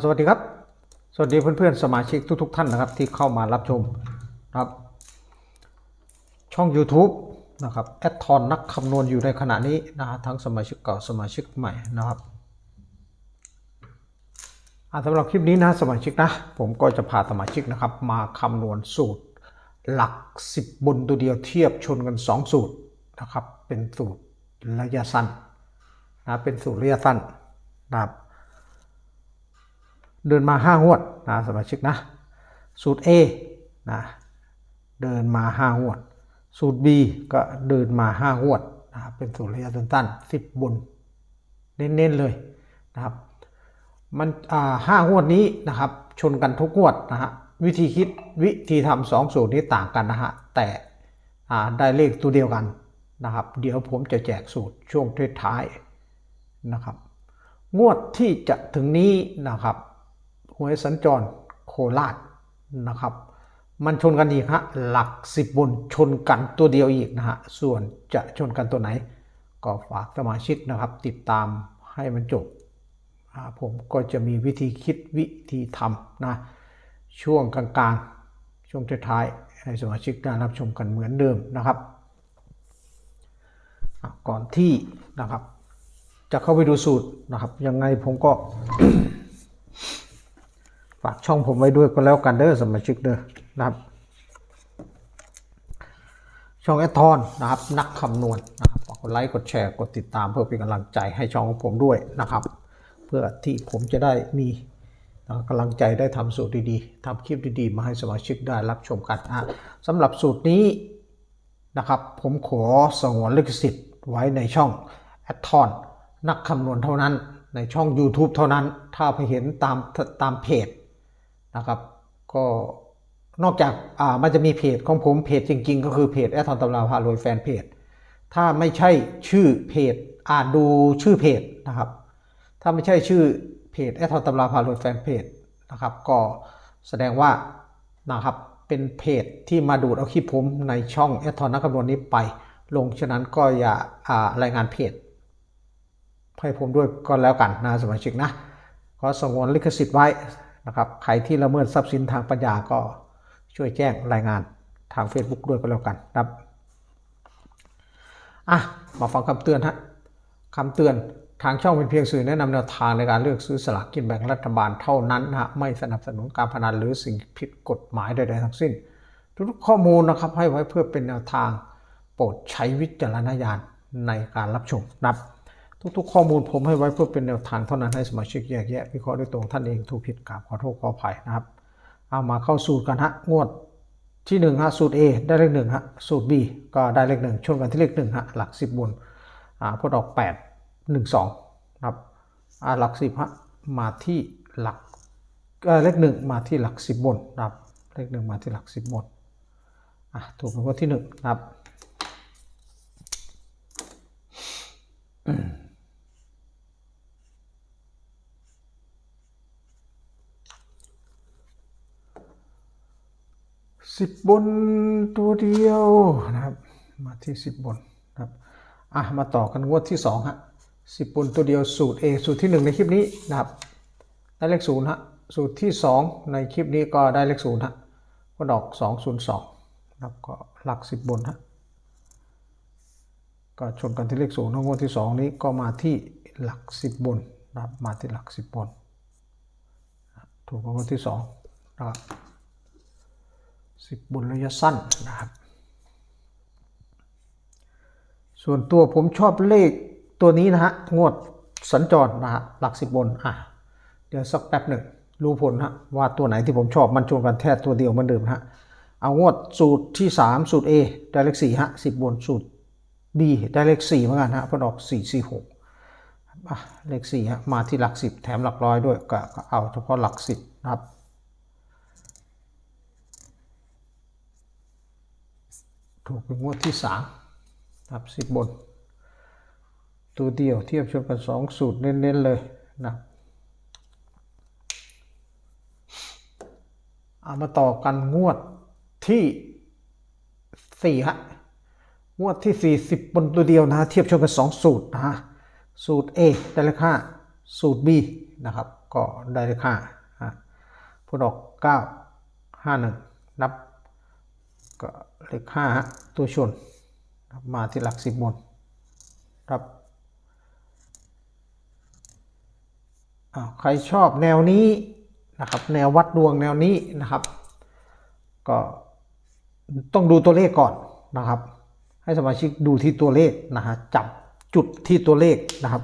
สวัสดีครับ สวัสดีเพื่อนๆ สมาชิกทุกๆ ท่านนะครับ ที่เข้ามารับชมนะครับ ช่อง YouTube นะครับแอดทอนนักคำนวณอยู่ในขณะนี้นะฮะทั้งสมาชิกเก่าสมาชิกใหม่นะครับสำหรับคลิปนี้นะสมาชิกนะ ผมก็จะพาสมาชิกนะครับ มาคำนวณสูตร หลัก 10 บนตัวเดียวเทียบชนกัน 2 สูตรนะครับ เป็นสูตรระยะสั้นนะเป็นสูตรระยะสั้นนะครับ เดินมา5งวดนะสมาชิกนะ สูตร A นะเดินมา5งวด สูตร B ก็เดินมา5งวดนะครับเป็นสูตรระยะสั้นๆ10 บน เน้นๆเลยนะครับมันอ่าห้างวดนี้นะครับชนกันทุกงวดนะฮะวิธีคิดวิธีทำสองสูตรนี้ต่างกันนะฮะแต่อ่าได้เลขตัวเดียวกันนะครับ เดี๋ยวผมจะแจกสูตรช่วงท้ายๆนะครับ งวดที่จะถึงนี้นะครับ หวยสัญจรโคราชนะครับ มันชนกันอีกฮะหลักสิบบนชนกันตัวเดียวอีกนะฮะส่วนจะชนกันตัวไหน ก็ฝากสมาชิกนะครับ ติดตามให้มันจบผมก็จะมีวิธีคิดวิธีทำนะช่วงกลางๆ ช่วงท้ายๆให้สมาชิกได้รับชมกันเหมือนเดิมนะครับ ก่อนที่นะครับ จะเข้าไปดูสูตรนะครับ ยังไงผมก็ ฝากช่องผมไว้ด้วยก็แล้วกันเด้อสมาชิกเด้อนะครับ ช่องแอทอนนะครับ นักคำนวณนะครับกดไลค์กดแชร์กดติดตามเพื่อเป็นกำลังใจให้ช่องของผมด้วยนะครับ เพื่อที่ผมจะได้มีกำลังใจได้ทำสูตรดีๆทำคลิปดีๆ มาให้สมาชิกได้รับชมกันอะสำหรับสูตรนี้นะครับ ผมขอสงวนลิขสิทธิ์ไว้ในช่องแอทอนนักคำนวณเท่านั้นในช่อง YouTube เท่านั้น ถ้าไปเห็นตามตามเพจ นะครับ ก็นอกจากอ่ามันจะมีเพจของผมเพจจริง ๆ ก็คือเพจแอดทอนตำราพารวยแฟนเพจถ้าไม่ใช่ชื่อเพจอ่านดูชื่อเพจนะครับ ถ้าไม่ใช่ชื่อเพจแอดทอนตำราพารวยแฟนเพจนะครับ ก็แสดงว่านะครับเป็นเพจที่มาดูดเอาคลิปผมในช่องแอดทอนนักคำนวณนี้ไป ลงฉะนั้นก็อย่าอ่ารายงานเพจให้ผมด้วยก็แล้วกันนะสมาชิกนะขอสงวนลิขสิทธิ์ไว้ นะครับ ใครที่ละเมิดทรัพย์สินทางปัญญาก็ช่วยแจ้งรายงานทาง Facebook ด้วยก็แล้วกันนะครับอะมาฟังคำเตือนฮะคำเตือนทางช่องเป็นเพียงสื่อแนะนำแนวทางในการเลือกซื้อสลากกินแบ่งรัฐบาลเท่านั้นนะฮะไม่สนับสนุนการพนันหรือสิ่งผิดกฎหมายใดๆทั้งสิ้น ทุกข้อมูลนะครับให้ไว้เพื่อเป็นแนวทาง โปรดใช้วิจารณญาณในการรับชมนะครับ ทุกๆ ข้อมูลผมให้ไว้เพื่อเป็นแนวทางเท่านั้นให้สมาชิกแยกแยะวิเคราะห์ด้วยตัวของท่านเองถูกผิดกราบขอโทษขออภัยนะครับ เอามาเข้าสูตรกันฮะงวดที่หนึ่งฮะสูตร A ได้เลขหนึ่งฮะสูตร B ก็ได้เลขหนึ่งชนกันที่เลขหนึ่งฮะหลักสิบบนอ่าพอดอกแปดหนึ่งสองนะครับอ่าหลักสิบฮะมาที่หลักเอเลขหนึ่งมาที่หลักสิบบนนะครับเลขหนึ่งมาที่หลักสิบบนอะถูกเป็นงวดที่หนึ่งนะครับ สิบบนตัวเดียวนะครับ มาที่สิบบนครับอะมาต่อกันงวดที่สองฮะสิบบนตัวเดียวสูตร A สูตรที่หนึ่งในคลิปนี้นะครับ ได้เลขศูนย์ฮะสูตรที่สองในคลิปนี้ก็ได้เลขศูนย์ฮะก็ดอกสองศูนย์สองนะครับก็หลักสิบบนฮะก็ชนกันที่เลขศูนย์งวดที่สองนี้ก็มาที่หลักสิบบนนะครับมาที่หลักสิบบน ถูกงวดที่สองนะครับ สิบบนระยะสั้นนะครับ ส่วนตัวผมชอบเลขตัวนี้นะฮะ งวดสัญจรนะฮะ หลักสิบบน อะ เดี๋ยวสักแป๊บหนึ่ง รู้ผลฮะ ว่าตัวไหนที่ผมชอบมันชนกันแท้ตัวเดียวมือนเดิมฮะ เอางวดสูตรที่ 3 สูตร A ได้เลข4ฮะสิบบนสูตร B ได้เลข4เหมือนกันฮะพอดอก 4 4 6อะเลข4ฮะมาที่หลัก10แถมหลักร้อยด้วยก็ก็เอาเฉพาะหลัก10นะครับ ถูกเป็นงวดที่สามครับสิบบน ตัวเดียวเทียบชนกันสองสูตรเน้นๆเลยนะเอามาต่อกันงวดที่สี่ฮะงวดที่สี่สิบบนตัวเดียวนะเทียบชนกันสองสูตรนะฮะสูตร A ได้เลขห้าสูตร B นะครับ ก็ได้เลขห้าอะผลออกเก้าห้าหนึ่งนับ ก็เลขห้าตัวชน มาที่หลักสิบบนครับใครชอบแนวนี้นะครับ แนววัดดวงแนวนี้นะครับ ก็ต้องดูตัวเลขก่อนนะครับ ให้สมาชิกดูที่ตัวเลขนะฮะจับจุดที่ตัวเลขนะครับ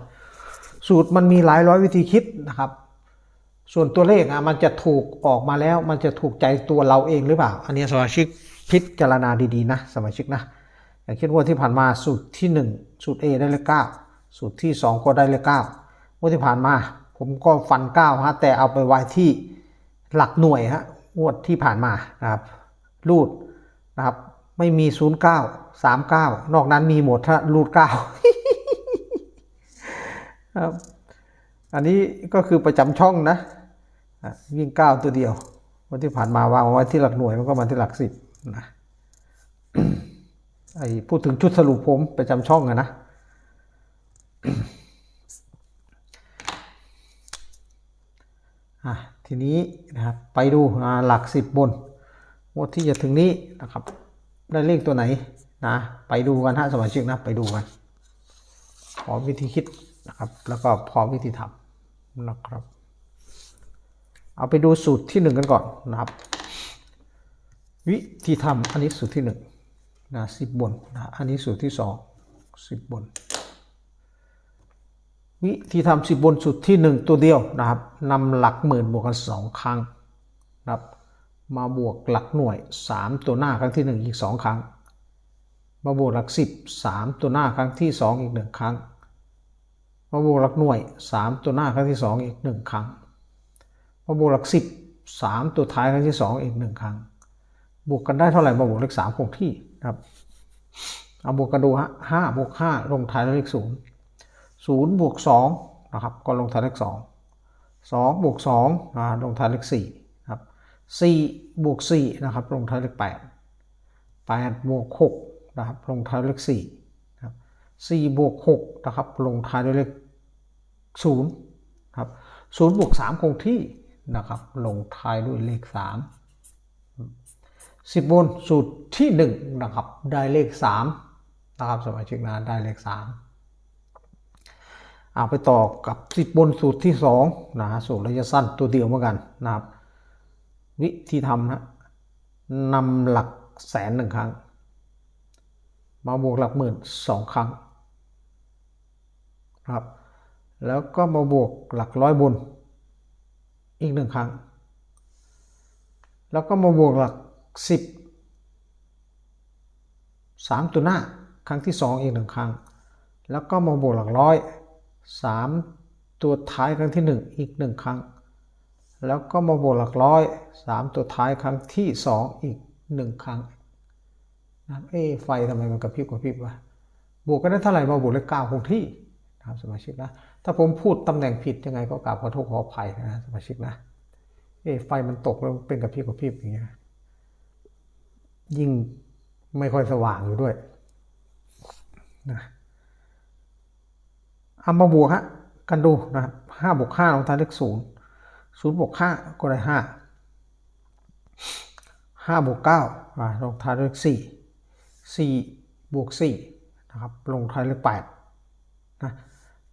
สูตรมันมีหลายร้อยวิธีคิดนะครับ ส่วนตัวเลขอะมันจะถูกออกมาแล้ว มันจะถูกใจตัวเราเองหรือเปล่า อันนี้สมาชิก พิจารณาดีๆนะสมาชิกนะอย่างเช่นว่าที่ผ่านมาสูตรที่ 1 สูตร A ได้เลข9สูตรที่ 2 ก็ได้เลข9งวดที่ผ่านมาผมก็ฟัน9ฮะแต่เอาไปไว้ที่หลักหน่วยฮะงวดที่ผ่านมานะครับรูดนะครับไม่มี 09 39 นอกนั้นมีหมดถ้ารูด9ครับอันนี้ก็คือประจำช่องนะวิ่ง 9 ตัวเดียว วันที่ผ่านมาวางไว้ที่หลักหน่วยมันก็มาที่หลักสิบ นะไอ้พูดถึงชุดสรุปผมประจำช่องอะนะอะทีนี้นะครับไปดูหลักสิบบนงวดที่จะถึงนี้นะครับ ได้เลขตัวไหนนะไปดูกันฮะสมาชิกนะไปดูกันพร้อมวิธีคิดนะครับ แล้วก็พร้อมวิธีทำนะครับ เอาไปดูสูตรที่หนึ่งกันก่อนนะครับ วิธีทำอันนี้สูตรที่หนึ่งนะสิบบนนะอันนี้สูตรที่สองสิบบน วิธีทำสิบบนสูตรที่หนึ่งตัวเดียวนะครับนำหลักหมื่นบวกกันสองครั้งนะครับ มาบวกหลักหน่วยสามตัวหน้าครั้งที่หนึ่งอีกสองครั้ง มาบวกหลักสิบสามตัวหน้าครั้งที่สองอีกหนึ่งครั้ง มาบวกหลักหน่วยสามตัวหน้าครั้งที่สองอีกหนึ่งครั้ง มาบวกหลักสิบสามตัวท้ายครั้งที่สองอีกหนึ่งครั้ง บวกกันได้เท่าไหร่มาบวกเลขสามคงที่นะครับเอาบวกกันดูฮะห้าบวกห้าลงท้ายด้วยเลขศูนย์ศูนย์บวกสองนะครับก็ลงท้ายเลขสองสองบวกสองอ่าลงท้ายเลขสี่ครับสี่บวกสี่นะครับลงท้ายเลขแปดแปดบวกหกนะครับลงท้ายเลขสี่ครับสี่บวกหกนะครับลงท้ายด้วยเลขศูนย์ครับศูนย์บวกสามคงที่นะครับลงท้ายด้วยเลขสาม สิบบนสูตรที่หนึ่งนะครับ ได้เลขสามนะครับสมาชิกนะได้เลขสามเอาไปต่อกับสิบบนสูตรที่สองนะสูตรระยะสั้นตัวเดียวเหมือนกันนะครับ วิธีทำนะนำหลักแสนหนึ่งครั้ง มาบวกหลักหมื่นสองครั้งนะครับ แล้วก็มาบวกหลักร้อยบนอีกหนึ่งครั้ง แล้วก็มาบวกหลัก สิบสามตัวหน้าครั้งที่สองอีกหนึ่งครั้ง แล้วก็มาบวกหลักร้อยสามตัวท้ายครั้งที่หนึ่งอีกหนึ่งครั้ง แล้วก็มาบวกหลักร้อยสามตัวท้ายครั้งที่สองอีกหนึ่งครั้งนะเอ๊ไฟทำไมมันกระพริบกระพริบวะบวกกันได้เท่าไหร่มาบวกเลขเก้าคงที่นะครับสมาชิกนะถ้าผมพูดตำแหน่งผิดยังไงก็กราบขอโทษขออภัยนะสมาชิกนะเอ๊ไฟมันตกแล้วเป็นกระพริบกระพริบอย่างเงี้ย ยิ่งไม่ค่อยสว่างอยู่ด้วยนะเอามาบวกฮะกันดูนะครับห้าบวกห้าลงท้ายเลขศูนย์ศูนย์บวกห้าก็ได้ห้าห้าบวกเก้าลงท้ายเลขสี่สี่บวกสี่นะครับลงท้ายเลขแปดนะ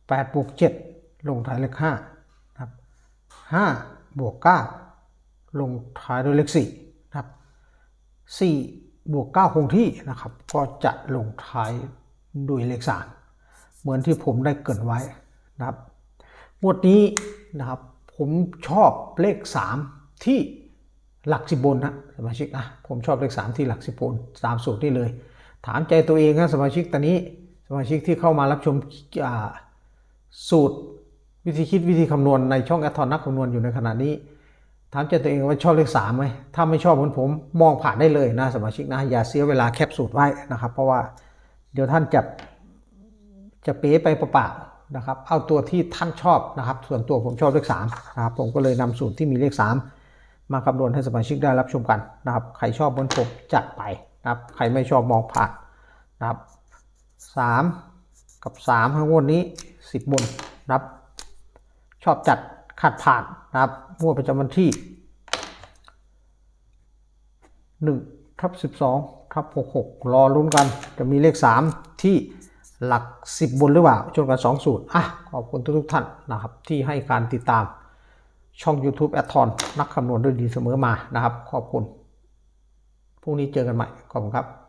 แปดบวกเจ็ดลงท้ายเลขห้านะครับห้าบวกเก้าลงท้ายด้วยเลขสี่ 4 บวก 9 คงที่นะครับ ก็จะลงท้ายด้วยเลข3เหมือนที่ผมได้เกินไว้นะครับงวดนี้นะครับผมชอบเลข 3 ที่หลักสิบบนนะสมาชิกนะผมชอบเลข 3 ที่หลักสิบบนตามสูตรนี้เลย ถามใจตัวเองนะสมาชิกตอนนี้สมาชิกที่เข้ามารับชมสูตรวิธีคิดวิธีคำนวณในช่องแอทอนนักคำนวณอยู่ในขณะนี้ ถามใจตัวเองว่าชอบเลขสามไหมถ้าไม่ชอบเหมือนผมมองผ่านได้เลยนะสมาชิกนะ อย่าเสียเวลาแคปสูตรไว้นะครับ เพราะว่าเดี๋ยวท่านจะจะเป๊ไปเปล่าๆนะครับ เอาตัวที่ท่านชอบนะครับ ส่วนตัวผมชอบเลขสามนะครับ ผมก็เลยนำสูตรที่มีเลขสามมาคำนวณให้สมาชิกได้รับชมกันนะครับ ใครชอบเหมือนผมจัดไปนะครับ ใครไม่ชอบมองผ่านนะครับสามกับสามข้างบนนี้สิบบนนะครับ ชอบจัดขาดผ่านนะครับ งวดประจำวันที่1ทับ12ทับ66 รอลุ้นกันจะมีเลข 3 ที่หลัก 10 บนหรือเปล่าชนกัน 2 สูตร อะ ขอบคุณทุกๆท่านนะครับ ที่ให้การติดตามช่อง YouTube แอดทอนนักคำนวณด้วยดีเสมอมานะครับ ขอบคุณ พรุ่งนี้เจอกันใหม่ ขอบคุณครับ